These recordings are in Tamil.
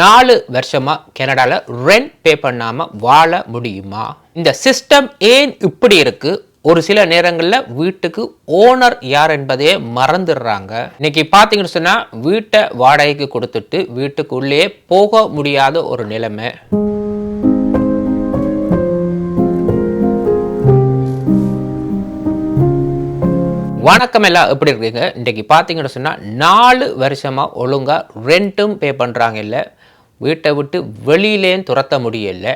நாலு வருஷமாக கனடாவில் ரெண்ட் பே பண்ணாமல் வாழ முடியுமா? இந்த சிஸ்டம் ஏன் இப்படி இருக்கு? ஒரு சில நேரங்களில் வீட்டுக்கு ஓனர் யார் என்பதையே மறந்துடுறாங்க. இன்னைக்கு பார்த்தீங்கன்னு சொன்னால் வீட்டை வாடகைக்கு கொடுத்துட்டு வீட்டுக்குள்ளேயே போக முடியாத ஒரு நிலைமை. வணக்கம் எல்லாம் எப்படி இருக்கீங்க? இன்றைக்கி பார்த்தீங்கன்னு சொன்னால் நாலு வருஷமாக ஒழுங்காக ரெண்ட்டும் பே பண்ணுறாங்க இல்லை. வீட்டை விட்டு வெளியிலேயும் துரத்த முடியல.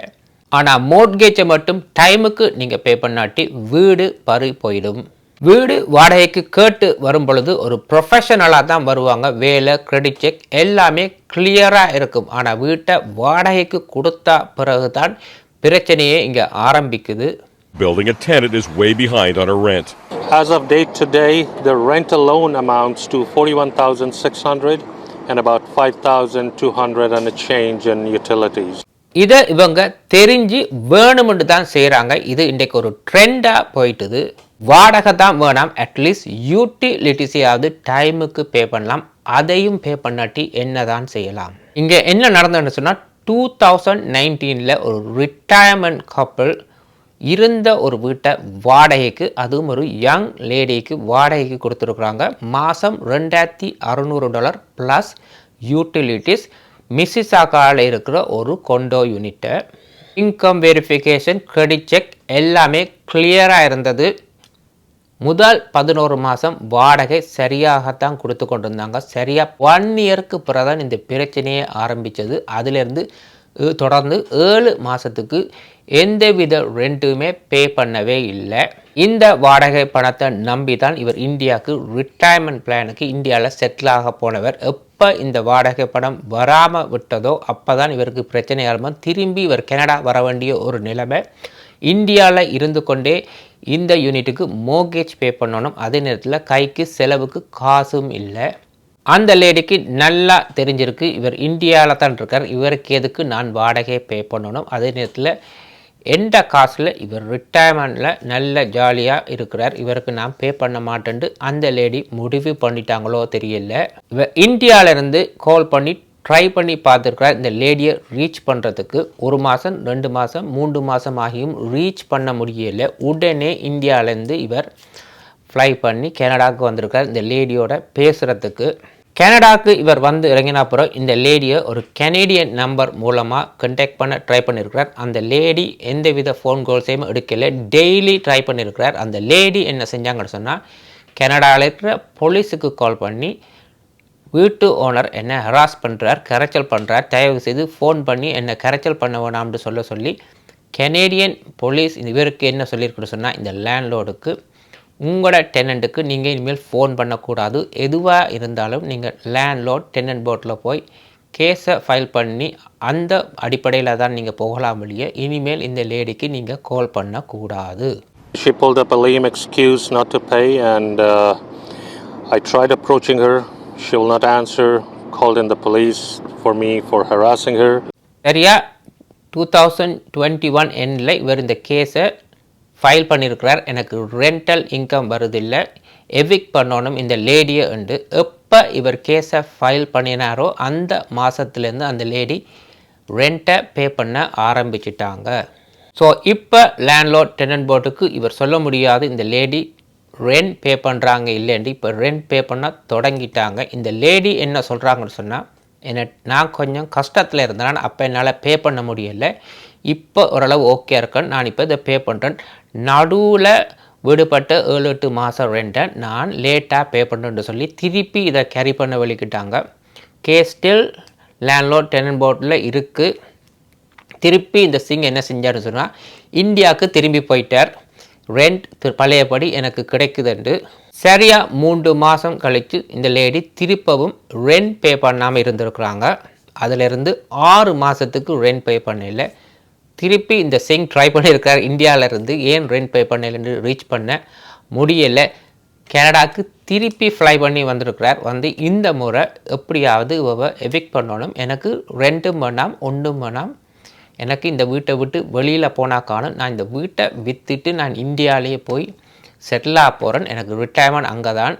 ஆனால் மோட்கேஜை மட்டும் டைமுக்கு நீங்கள் பே பண்ணாட்டி வீடு பறி போயிடும். வீடு வாடகைக்கு கேட்டு வரும் பொழுது ஒரு ப்ரொஃபஷனலாக தான் வருவாங்க. வேலை கிரெடிட் செக் எல்லாமே கிளியராக இருக்கும். ஆனால் வீட்டை வாடகைக்கு கொடுத்தா பிறகு தான் பிரச்சனையே இங்கே ஆரம்பிக்குது. Building a tenant is way behind on her rent. As of date today, the rent alone amounts to 41,600 and about 5,200 and a change in utilities. இதை இவங்க தெரிஞ்சு வேணும்னு தான் செய்கிறாங்க இது இன்றைக்கு ஒரு ட்ரெண்டாக போயிட்டுது. வாடகை தான் வேணாம். அட்லீஸ்ட் யூட்டிலிட்டிஸையாவது டைமுக்கு பே பண்ணலாம். அதையும் பே பண்ணாட்டி என்ன தான் செய்யலாம். இங்கே என்ன நடந்ததுன்னு சொன்னால் டூ தௌசண்ட் நைன்டீனில் ஒரு ரிட்டையர்மெண்ட் கப்பல் இருந்த ஒரு வீட்டை வாடகைக்கு அதுவும் ஒரு யங் லேடிக்கு வாடகைக்கு கொடுத்துருக்குறாங்க. மாதம் ரெண்டாயிரத்தி அறநூறு டாலர் ப்ளஸ் யூட்டிலிட்டிஸ் மிஸ்ஸிசாக்காவில் இருக்கிற ஒரு கொண்டோ யூனிட்டை இன்கம் வெரிஃபிகேஷன் கிரெடிட் செக் எல்லாமே கிளியராக இருந்தது. முதல் பதினோரு மாதம் வாடகை சரியாகத்தான் கொடுத்து கொண்டிருந்தாங்க. சரியாக ஒன் இயருக்கு பிறகுதான் இந்த பிரச்சனையே ஆரம்பித்தது அதிலிருந்து தொடர்ந்து ஏழு மாதத்துக்கு எந்தவித ரெண்ட்டுமே பே பண்ணவே இல்லை. இந்த வாடகை பணத்தை நம்பி தான் இவர் இந்தியாவுக்கு ரிட்டையர்மெண்ட் பிளானுக்கு இந்தியாவில் செட்டில் ஆக போனவர். எப்போ இந்த வாடகை பணம் வராமல் விட்டதோ அப்போ தான் இவருக்கு பிரச்சனை ஆரம்பம். திரும்பி இவர் கனடா வர வேண்டிய ஒரு நிலைமை. இந்தியாவில் இருந்து கொண்டே இந்த யூனிட்டுக்கு மோகேஜ் பே பண்ணணும். அதே நேரத்தில் கைக்கு செலவுக்கு காசும் இல்லை. அந்த லேடிக்கு நல்லா தெரிஞ்சிருக்கு. இவர் இந்தியாவில் தான் இருக்கார் இவருக்கு எதுக்கு நான் வாடகையை பே பண்ணணும்? அதே நேரத்தில் எந்த காசில் இவர் ரிட்டையர்மெண்ட்டில் நல்ல ஜாலியாக இருக்கிறார்? இவருக்கு நான் பே பண்ண மாட்டேன்ட்டு அந்த லேடி முடிவு பண்ணிட்டாங்களோ தெரியல. இவர் இந்தியாவிலேருந்து கால் பண்ணி ட்ரை பண்ணி பார்த்துருக்கிறார். இந்த லேடியை ரீச் பண்ணுறதுக்கு ஒரு மாதம் ரெண்டு மாதம் மூன்று மாதம் ஆகியும் ரீச் பண்ண முடியல. உடனே இந்தியாவிலேருந்து இவர் ஃப்ளை பண்ணி கனடாவுக்கு வந்திருக்கார் இந்த லேடியோட பேசுகிறதுக்கு கனடாவுக்கு இவர் வந்து இறங்கின பிறகு இந்த லேடியை ஒரு கெனேடியன் நம்பர் மூலமாக கண்டெக்ட் பண்ண ட்ரை பண்ணியிருக்கிறார் அந்த லேடி எந்தவித ஃபோன் கால்ஸையும் எடுக்கல. டெய்லி ட்ரை பண்ணியிருக்கிறார் அந்த லேடி என்ன செஞ்சாங்கன்னு சொன்னால் கனடாவில் இருக்கிற போலீஸுக்கு கால் பண்ணி வீட்டு ஓனர் என்னை ஹராஸ் பண்ணுறார் கரைச்சல் பண்ணுறார் தயவு செய்து ஃபோன் பண்ணி என்னை கரைச்சல் பண்ண வேணாம்னு சொல்ல சொல்லி கெனேடியன் போலீஸ் இவருக்கு என்ன சொல்லியிருக்குன்னு சொன்னால் இந்த லேண்ட்லோடுக்கு உங்களோட டெனண்ட்டுக்கு நீங்கள் இனிமேல் ஃபோன் பண்ணக்கூடாது எதுவாக இருந்தாலும் நீங்கள் லேண்ட்லோட் டெனன்ட் போர்ட்டில் போய் கேஸை ஃபைல் பண்ணி அந்த அடிப்படையில் தான் நீங்கள் போகலாம் வெளியே இனிமேல் இந்த லேடிக்கு நீங்கள் கால் பண்ணக்கூடாது She pulled up a lame excuse not to pay, and uh, I tried approaching her. She will not answer. Called in the police for me for harassing her. சரியா டூ தௌசண்ட் டுவெண்ட்டி ஒன் எண்டில் இவர் இந்த கேஸை ஃபைல் பண்ணியிருக்கிறார் எனக்கு ரெண்டல் இன்கம் வருதில்லை. எவிக் பண்ணணும் இந்த லேடியை உண்டு எப்போ இவர் கேஸை ஃபைல் பண்ணினாரோ அந்த மாதத்துலேருந்து அந்த லேடி ரெண்ட்டை பே பண்ண ஆரம்பிச்சிட்டாங்க. ஸோ இப்போ லேண்ட்லோட் டெனன்ட் போர்டுக்கு இவர் சொல்ல முடியாது இந்த லேடி ரெண்ட் பே பண்ணுறாங்க இல்லைன்ட்டு இப்போ ரெண்ட் பே பண்ண தொடங்கிட்டாங்க. இந்த லேடி என்ன சொல்கிறாங்கன்னு சொன்னால் என்ன நான் கொஞ்சம் கஷ்டத்தில் இருந்தேன். அப்போ என்னால் பே பண்ண முடியல. இப்போ ஓரளவு ஓகே இருக்கேன். நான் இப்போ இதை பே பண்ணுறேன் நடுவில் விடுபட்ட ஏழு எட்டு மாதம் ரெண்டை நான் லேட்டாக பே பண்ணுறேன்னு சொல்லி திருப்பி இதை கேரி பண்ண வெளிக்கிட்டாங்க கேஸ் ஸ்டில் லேண்ட்லோட் டெனன் போர்டில் இருக்குது திருப்பி இந்த சிங் என்ன செஞ்சாருன்னு சொன்னால் இந்தியாவுக்கு திரும்பி போயிட்டார். ரெண்ட் பழையபடி எனக்கு கிடைக்குதுண்டு சரியாக மூன்று மாதம் கழித்து இந்த லேடி திருப்பவும் ரெண்ட் பே பண்ணாமல் இருந்திருக்கிறாங்க. அதிலிருந்து ஆறு மாதத்துக்கு ரெண்ட் பே பண்ணல. திருப்பி இந்த சிங் ட்ரை பண்ணியிருக்கார். இந்தியாவிலேருந்து ஏன் ரெண்ட் பே பண்ணலன்னு ரீச் பண்ண முடியலை? கனடாவுக்கு திருப்பி ஃப்ளை பண்ணி வந்திருக்கிறார். வந்து இந்த முறை எப்படியாவது இவவை எவிக் பண்ணணும். எனக்கு ரெண்டும் வேணாம் ஒன்றும் வேணாம். எனக்கு இந்த வீட்டை விட்டு வெளியில் போனால் காணும். நான் இந்த வீட்டை விற்றுட்டு நான் இந்தியாவிலேயே போய் செட்டிலாக போகிறேன் எனக்கு ரிட்டையர்மெண்ட் அங்கே தான்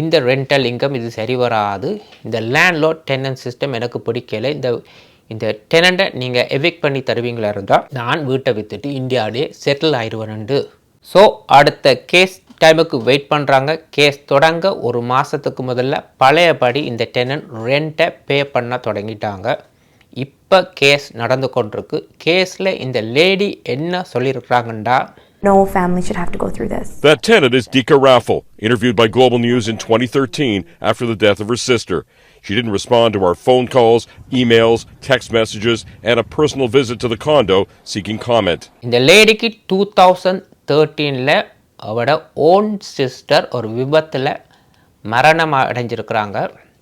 இந்த ரெண்டல் இன்கம் இது சரி வராது இந்த லேண்ட்லோட் டெனன்ட் சிஸ்டம் எனக்கு பிடிக்கலை. இந்த இந்த டெனண்ட்டை நீங்கள் எவிக் பண்ணி தருவீங்களா இருந்தால் நான் வீட்டை விற்றுட்டு இந்தியாவிலே செட்டில் ஆயிடுவேன்ண்டு ஸோ அடுத்த கேஸ் டைமுக்கு வெயிட் பண்ணுறாங்க கேஸ் தொடங்க ஒரு மாதத்துக்கு முதல்ல பழையபடி இந்த டெனன்ட் ரெண்ட்டை பே பண்ண தொடங்கிட்டாங்க. இப்போ கேஸ் நடந்து கொண்டிருக்கு. கேஸில் இந்த லேடி என்ன சொல்லியிருக்கிறாங்கண்டா No family should have to go through this. That tenant is Dika Raffel, interviewed by Global News in 2013 after the death of her sister. She didn't respond to our phone calls, emails, text messages, and a personal visit to the condo seeking comment. இந்த லேடிக்கு டூ தௌசண்ட் தேர்ட்டீனில் அவட ஓன் சிஸ்டர் ஒரு விபத்தில் மரணம் அடைஞ்சிருக்கிறாங்க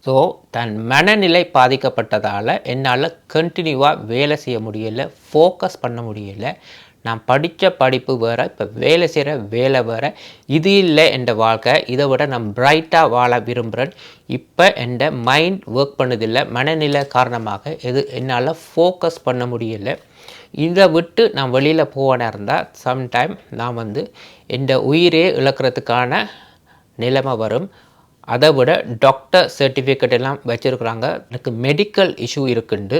ஸோ தன் மனநிலை பாதிக்கப்பட்டதால் என்னால் கண்டினியூவாக வேலை செய்ய முடியல ஃபோக்கஸ் பண்ண முடியல நான் படித்த படிப்பு வேறு இப்போ வேலை செய்கிற வேலை வேறு. இது இல்லை என்ற வாழ்க்கை இதை விட நான் பிரைட்டாக வாழ விரும்புகிறேன் இப்போ என் மைண்ட் ஒர்க் பண்ணதில்லை மனநிலை காரணமாக இது என்னால் ஃபோக்கஸ் பண்ண முடியல. இதை விட்டு நான் வெளியில் போவேனா இருந்தால் சம்டைம் நான் வந்து என் உயிரே இழக்கிறதுக்கான நிலைமை வரும். அதை விட டாக்டர் சர்டிஃபிகேட் எல்லாம் வச்சுருக்குறாங்க. எனக்கு மெடிக்கல் இஷ்யூ இருக்குண்டு.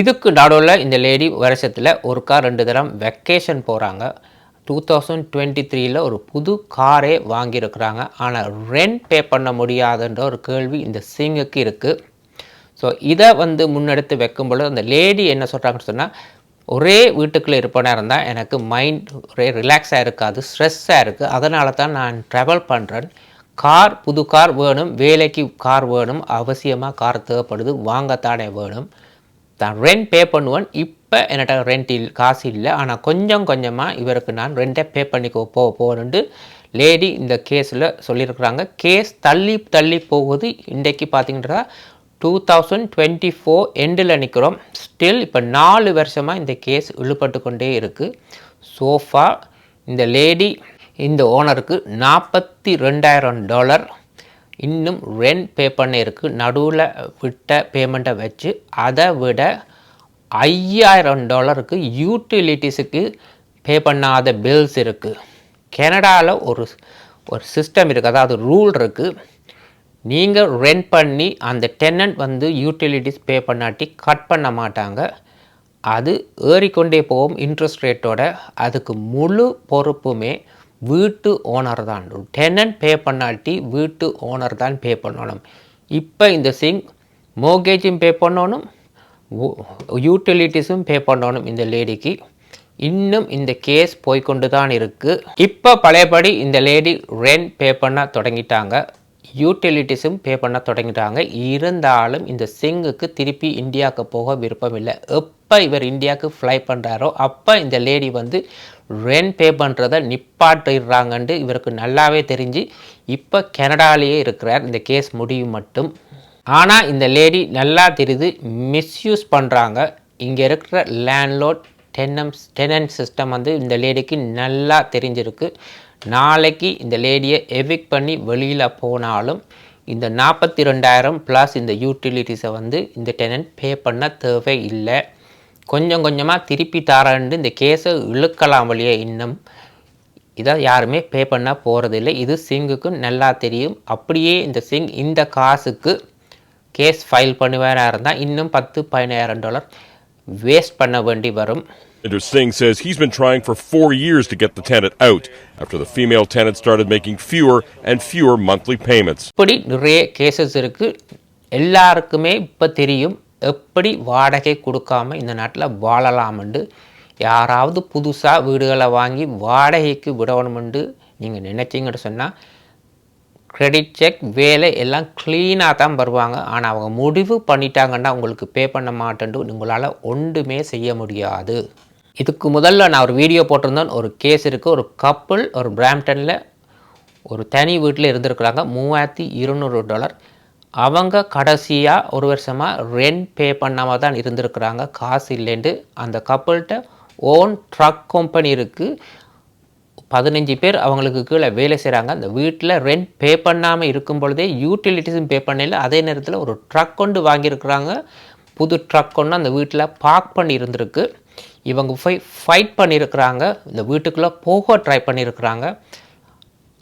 இதுக்கு நடுவில் இந்த லேடி வருஷத்தில் ஒரு கார் ரெண்டு தரம் வெக்கேஷன் போகிறாங்க டூ தௌசண்ட் டுவெண்ட்டி த்ரீயில் ஒரு புது காரே வாங்கியிருக்கிறாங்க. ஆனால் ரெண்ட் பே பண்ண முடியாதுன்ற ஒரு கேள்வி இந்த சிங்குக்கு இருக்குது ஸோ இதை வந்து முன்னெடுத்து வைக்கும் பொழுது அந்த லேடி என்ன சொல்கிறாங்கன்னு சொன்னால் ஒரே வீட்டுக்குள்ளே இருப்பனா இருந்தால் எனக்கு மைண்ட் ஒரே ரிலாக்ஸாக இருக்காது ஸ்ட்ரெஸ்ஸாக இருக்குது அதனால தான் நான் ட்ராவல் பண்ணுறேன் கார் புது கார் வேணும் வேலைக்கு கார் வேணும் அவசியமாக கார் தேவைப்படுது வாங்கத்தானே வேணும். தான் ரெண்ட் பே பண்ணுவேன். இப்போ என்னட்ட ரெண்ட் இல் காசு இல்லை. ஆனால் கொஞ்சம் கொஞ்சமாக இவருக்கு நான் ரெண்டை பே பண்ணிக்கோ போ போகணுன்ட்டு லேடி இந்த கேஸில் சொல்லியிருக்கிறாங்க. கேஸ் தள்ளி தள்ளி போகுது. இன்றைக்கு பார்த்தீங்கன்னா டூ தௌசண்ட் டுவெண்ட்டி ஃபோர் எண்டில் நிற்கிறோம் ஸ்டில் இப்போ நாலு வருஷமாக இந்த கேஸ் இழுபட்டு கொண்டே இருக்குது சோஃபா இந்த லேடி இந்த ஓனருக்கு நாற்பத்தி ரெண்டாயிரம் டாலர். இன்னும் ரெண்ட் பே பண்ணியிருக்கு நடுவில் விட்ட பேமெண்ட்டை வச்சு அதை விட ஐயாயிரம் டாலருக்கு யூட்டிலிட்டிஸுக்கு பே பண்ணாத பில்ஸ் இருக்குது கனடாவில் ஒரு ஒரு சிஸ்டம் இருக்குது அதாவது ரூல் இருக்குது நீங்கள் ரெண்ட் பண்ணி அந்த டென்னண்ட் வந்து யூட்டிலிட்டிஸ் பே பண்ணாட்டி கட் பண்ண மாட்டாங்க. அது ஏறிக்கொண்டே போகும் இன்ட்ரெஸ்ட் ரேட்டோட அதுக்கு முழு பொறுப்புமே வீட்டு ஓனர் தான். டெனன்ட் பே பண்ணாட்டி வீட்டு ஓனர் தான் பே பண்ணணும். இப்போ இந்த சிங் மோகேஜும் பே பண்ணணும் யூட்டிலிட்டிஸும் பே பண்ணணும் இந்த லேடிக்கு இன்னும் இந்த கேஸ் போய்கொண்டு தான் இருக்குது இப்போ பழையபடி இந்த லேடி ரெண்ட் பே பண்ண தொடங்கிட்டாங்க. யூட்டிலிட்டிஸும் பே பண்ண தொடங்கிட்டாங்க. இருந்தாலும் இந்த சிங்குக்கு திருப்பி இந்தியாவுக்கு போக விருப்பம் இல்லை எப்போ இவர் இந்தியாவுக்கு ஃப்ளை பண்ணுறாரோ அப்போ இந்த லேடி வந்து ரெண்ட் பே பண்ணுறத நிப்பாட்டிடுறாங்கன்ட்டு இவருக்கு நல்லாவே தெரிஞ்சு இப்போ கனடாலேயே இருக்கிறார். இந்த கேஸ் முடியும் மட்டும். ஆனால் இந்த லேடி நல்லா தெரியுது மிஸ்யூஸ் பண்ணுறாங்க இங்கே இருக்கிற லேண்ட்லோட் டென்னம்ஸ் டெனன்ட் சிஸ்டம் வந்து இந்த லேடிக்கு நல்லா தெரிஞ்சிருக்கு. நாளைக்கு இந்த லேடியை எவிக் பண்ணி வெளியில் போனாலும் இந்த நாற்பத்தி ரெண்டாயிரம் ப்ளஸ் இந்த யூட்டிலிட்டிஸை வந்து இந்த டெனன்ட் பே பண்ண தேவை இல்லை கொஞ்சம் கொஞ்சமாக திருப்பி தாரண்டு இந்த கேஸை இழுக்கலாம் வழியே இன்னும். இதை யாருமே பே பண்ண போகிறதில்லை இது சிங்குக்கு நல்லா தெரியும். அப்படியே இந்த சிங் இந்த காசுக்கு கேஸ் ஃபைல் பண்ணுவாரா இருந்தால் இன்னும் பத்து பதினாயிரம் டாலர் வேஸ்ட் பண்ண வேண்டி வரும். Singh says he's been trying for four years to get the tenant out after the female tenant started making fewer and fewer monthly payments. இப்படி நிறைய கேசஸ் இருக்குது எல்லாருக்குமே இப்போ தெரியும். எப்படி வாடகை கொடுக்காம இந்த நாட்டில் வாழலாம்ண்டு? யாராவது புதுசாக வீடுகளை வாங்கி வாடகைக்கு விடணுமெண்டு நீங்கள் நினச்சிங்கன்னு சொன்னால் கிரெடிட் செக் வேலை எல்லாம் க்ளீனாக தான் வருவாங்க. ஆனால் அவங்க முடிவு பண்ணிட்டாங்கன்னா உங்களுக்கு பே பண்ண மாட்டேன்ட்டு உங்களால் ஒன்றுமே செய்ய முடியாது. இதுக்கு முதல்ல நான் ஒரு வீடியோ போட்டிருந்தேன். ஒரு கேஸ் இருக்குது ஒரு கப்புள் ஒரு பிராம்டனில் ஒரு தனி வீட்டில் இருந்திருக்கிறாங்க. மூவாயிரத்தி இருநூறு டாலர். அவங்க கடைசியாக ஒரு வருஷமாக ரெண்ட் பே பண்ணாமல் தான் இருந்திருக்கிறாங்க. காசு இல்லைன்ட்டு அந்த கப்புள்கிட்ட ஓன் ட்ரக் கம்பெனி இருக்குது பதினஞ்சு பேர் அவங்களுக்கு கீழே வேலை செய்கிறாங்க அந்த வீட்டில் ரெண்ட் பே பண்ணாமல் இருக்கும் பொழுதே யூட்டிலிட்டிஸும் பே பண்ணல. அதே நேரத்தில் ஒரு ட்ரக் கொண்டு வாங்கியிருக்கிறாங்க. புது ட்ரக் கொண்டு அந்த வீட்டில் பார்க் பண்ணி இருந்திருக்கு. இவங்க போய் ஃபைட் பண்ணியிருக்கிறாங்க. இந்த வீட்டுக்குள்ளே போக ட்ரை பண்ணியிருக்கிறாங்க.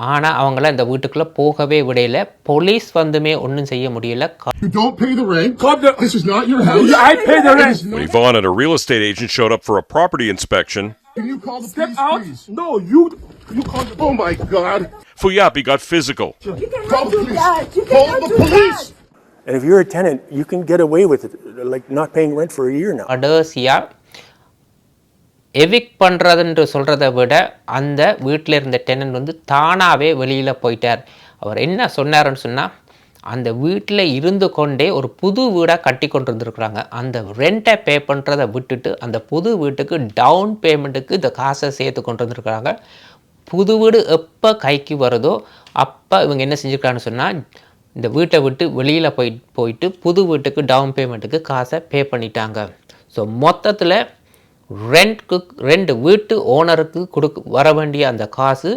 ஆனால் அவங்கள இந்த வீட்டுக்குள்ளே போகவே விடையில போலீஸ் வந்துமே ஒன்றும் செய்ய முடியல You don't pay the rent. This is not your house. I pay the It rent. is not- When Yvonne and a real estate agent showed up for a property inspection, Can you call the Step police, out. please? No, you you call the Oh my God! Fuyapi got physical. Call the police! Call the police! And if you're a tenant, you can get away with it, like not paying rent for a year now. கடைசியாக எவிக் பண்ணுறதுன்று சொல்கிறத விட அந்த வீட்டில் இருந்த டெனன்ட் வந்து தானாகவே வெளியில் போயிட்டார். அவர் என்ன சொன்னாருன்னு சொன்னால் அந்த வீட்டில் இருந்து கொண்டே ஒரு புது வீடாக கட்டி கொண்டு இருந்திருக்கிறாங்க அந்த ரெண்ட்டை பே பண்ணுறதை விட்டுட்டு அந்த புது வீட்டுக்கு டவுன் பேமெண்ட்டுக்கு இந்த காசை சேர்த்து கொண்டு வந்திருக்கிறாங்க புது வீடு எப்போ கைக்கு வருதோ அப்போ இவங்க என்ன செஞ்சுருக்காங்கன்னு சொன்னால் இந்த வீட்டை விட்டு வெளியில் போய் போயிட்டு புது வீட்டுக்கு டவுன் பேமெண்ட்டுக்கு காசை பே பண்ணிட்டாங்க. ஸோ மொத்தத்தில் ரெண்ட்க்கு ரெண்டு வீட்டு ஓனருக்கு கொடுக்க வர வேண்டிய அந்த காசு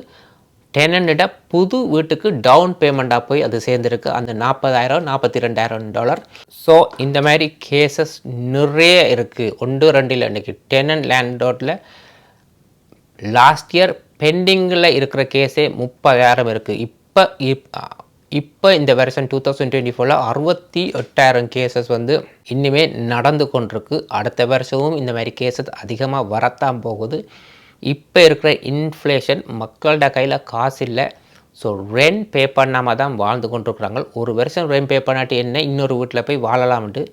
டெனண்டிட புது வீட்டுக்கு டவுன் பேமெண்ட்டாக போய் அது சேர்ந்துருக்கு. அந்த நாற்பதாயிரம் நாற்பத்தி ரெண்டாயிரம் டாலர் ஸோ இந்த மாதிரி கேசஸ் நிறைய இருக்குது ஒன்று ரெண்டில் இன்றைக்கி டெனன் லேண்டோட்டில் லாஸ்ட் இயர் பெண்டிங்கில் இருக்கிற கேஸே முப்பதாயிரம் இருக்குது இப்போ இப் இப்போ இந்த வருஷம் டூ தௌசண்ட் டுவெண்ட்டி ஃபோரில் அறுபத்தி எட்டாயிரம் கேசஸ் வந்து இன்னுமே நடந்து கொண்டிருக்கு. அடுத்த வருஷமும் இந்த மாதிரி கேசஸ் அதிகமாக வரத்தான் போகுது. இப்போ இருக்கிற இன்ஃப்ளேஷன் மக்களோட கையில் காசு இல்லை. ஸோ ரெண்ட் பே பண்ணாமல் தான் வாழ்ந்து கொண்டிருக்கிறாங்க. ஒரு வருஷம் ரெண்ட் பே பண்ணாட்டி என்ன? இன்னொரு வீட்டில் போய் வாழலாம்ட்டு.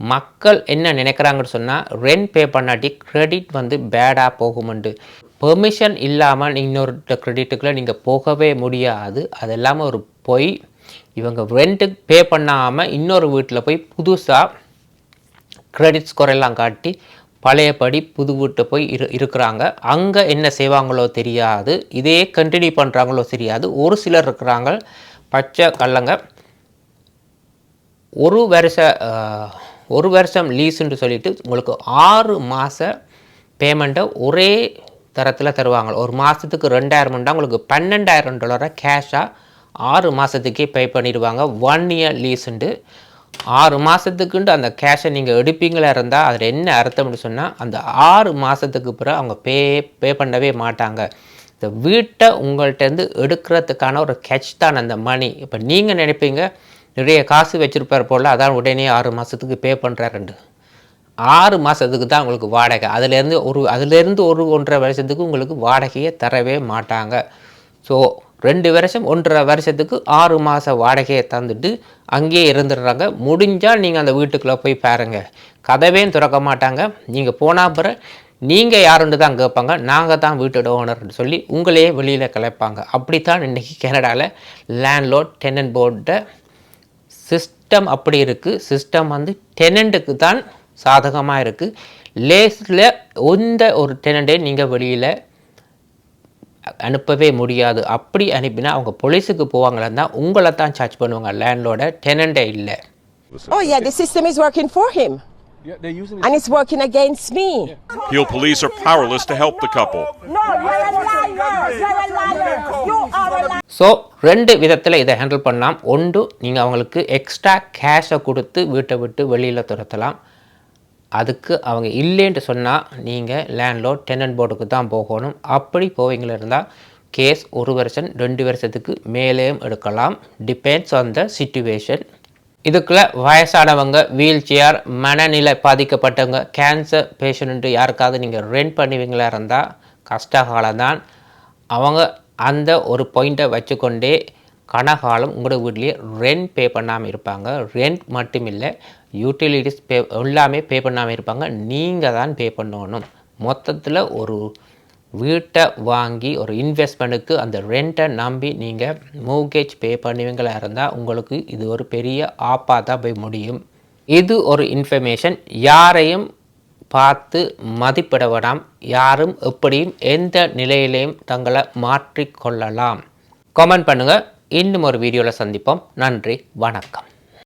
மக்கள் என்ன நினைக்கிறாங்கன்னு சொன்னால் ரெண்ட் பே பண்ணாட்டி கிரெடிட் வந்து பேடாக போகுமெண்டு பெர்மிஷன் இல்லாமல் இன்னொரு கிரெடிட்டுக்குள்ளே நீங்கள் போகவே முடியாது. அது இல்லாமல் ஒரு போய் இவங்க ரெண்ட்டுக்கு பே பண்ணாமல் இன்னொரு வீட்டில் போய் புதுசாக க்ரெடிட் ஸ்கோர் எல்லாம் காட்டி பழையபடி புது வீட்டை போய் இரு இருக்கிறாங்க. அங்கே என்ன செய்வாங்களோ தெரியாது. இதே கண்டினியூ பண்ணுறாங்களோ தெரியாது. ஒரு சிலர் இருக்கிறாங்க. பச்சை கல்லங்க. ஒரு வருஷ ஒரு வருஷம் லீஸுன்னு சொல்லிட்டு உங்களுக்கு ஆறு மாத பேமெண்ட்டை ஒரே தரத்தில் தருவாங்க. ஒரு மாதத்துக்கு ரெண்டாயிரம் உங்களுக்கு பன்னெண்டாயிரம் டாலரை கேஷாக ஆறு மாதத்துக்கே பே பண்ணிடுவாங்க. ஒன் இயர் லீஸுண்டு ஆறு மாதத்துக்குண்டு அந்த கேஷை நீங்கள் எடுப்பீங்களா இருந்தால் அதில் என்ன அர்த்தம்னு சொன்னால் அந்த ஆறு மாதத்துக்கு பிறகு அவங்க பே பே பண்ணவே மாட்டாங்க. இந்த வீட்டை உங்கள்கிட்டருந்து எடுக்கிறதுக்கான ஒரு கேட்ச் தான் அந்த மணி இப்போ நீங்கள் நினைப்பீங்க நிறைய காசு வச்சுருப்பார் போல் அதான் உடனே ஆறு மாதத்துக்கு பே பண்ணுறாருண்டு ஆறு மாதத்துக்கு தான் உங்களுக்கு வாடகை. அதுலேருந்து ஒரு அதுலேருந்து ஒரு ஒன்றரை வருஷத்துக்கு உங்களுக்கு வாடகையை தரவே மாட்டாங்க. ஸோ ரெண்டு வருஷம் ஒன்றரை வருஷத்துக்கு ஆறு மாத வாடகையை தந்துட்டு அங்கேயே இருந்துடுறாங்க. முடிஞ்சால் நீங்கள் அந்த வீட்டுக்குள்ளே போய் பாருங்கள் கதவே திறக்க மாட்டாங்க. நீங்கள் போனால் பிறகு நீங்கள் யாருன்னு தான் கேட்பாங்க. நாங்கள் தான் வீட்டோட ஓனர்னு சொல்லி உங்களையே வெளியில் கிளப்பாங்க. அப்படித்தான் இன்றைக்கி கனடாவில் லேண்ட்லோட் டெனன்ட் போர்ட சிஸ்டம் அப்படி இருக்குது சிஸ்டம் வந்து டெனண்ட்டுக்கு தான் சாதகமாக இருக்குது லேஸில் எந்த ஒரு டெனண்ட்டை நீங்கள் வெளியில் அனுப்பவே முடியாது அப்படி அனுப்பினா அவங்க போலீஸுக்கு போவாங்களா உங்களை தான் சார்ஜ் பண்ணுவாங்க லேண்ட்லோட டெனண்டே இல்லை Oh yeah, the system is working for him. Yeah, they're using And it's working against me. Peel police are powerless to help the couple. No, you're a liar. You're a liar. You are a liar. So ரெண்டு விதத்தில் இதை ஹேண்டில் பண்ணலாம் ஒன்று நீங்கள் அவங்களுக்கு எக்ஸ்ட்ரா கேஷை கொடுத்து வீட்டை விட்டு வெளியில் துரத்தலாம் அதுக்கு அவங்க இல்லைன்ட்டு சொன்னால் நீங்கள் லேண்ட்லோட் டெனன்ட் போர்டுக்கு தான் போகணும். அப்படி போவீங்களா இருந்தால் கேஸ் ஒரு வருஷம் ரெண்டு வருஷத்துக்கு மேலேயும் எடுக்கலாம். டிபெண்ட்ஸ் ஆன் த சுச்சுவேஷன் இதுக்குள்ளே வயசானவங்க வீல் சேர் மனநிலை பாதிக்கப்பட்டவங்க கேன்சர் பேஷண்ட்டு யாருக்காவது நீங்கள் ரெண்ட் பண்ணுவீங்களா இருந்தால் கஷ்டகாலம் தான். அவங்க அந்த ஒரு பாயிண்ட்டை வச்சுக்கொண்டே கனகாலம் உங்களோட வீட்லேயே ரெண்ட் பே பண்ணாமல் இருப்பாங்க. ரெண்ட் மட்டும் இல்லை யூட்டிலிட்டிஸ் பே எல்லாமே பே பண்ணாமல் இருப்பாங்க. நீங்கள் தான் பே பண்ணணும். மொத்தத்தில் ஒரு வீட்டை வாங்கி ஒரு இன்வெஸ்ட்மெண்ட்டுக்கு அந்த ரெண்ட்டை நம்பி நீங்கள் மூகேஜ் பே பண்ணுவீங்களா இருந்தால் உங்களுக்கு இது ஒரு பெரிய ஆப்பாக தான் போய் முடியும். இது ஒரு இன்ஃபர்மேஷன் யாரையும் பார்த்து மதிப்பிட வேண்டாம் யாரும் எப்படியும் எந்த நிலையிலையும் தங்களை மாற்றிக்கொள்ளலாம் கமெண்ட் பண்ணுங்கள் இன்னும் ஒரு வீடியோவில் சந்திப்போம். நன்றி வணக்கம்.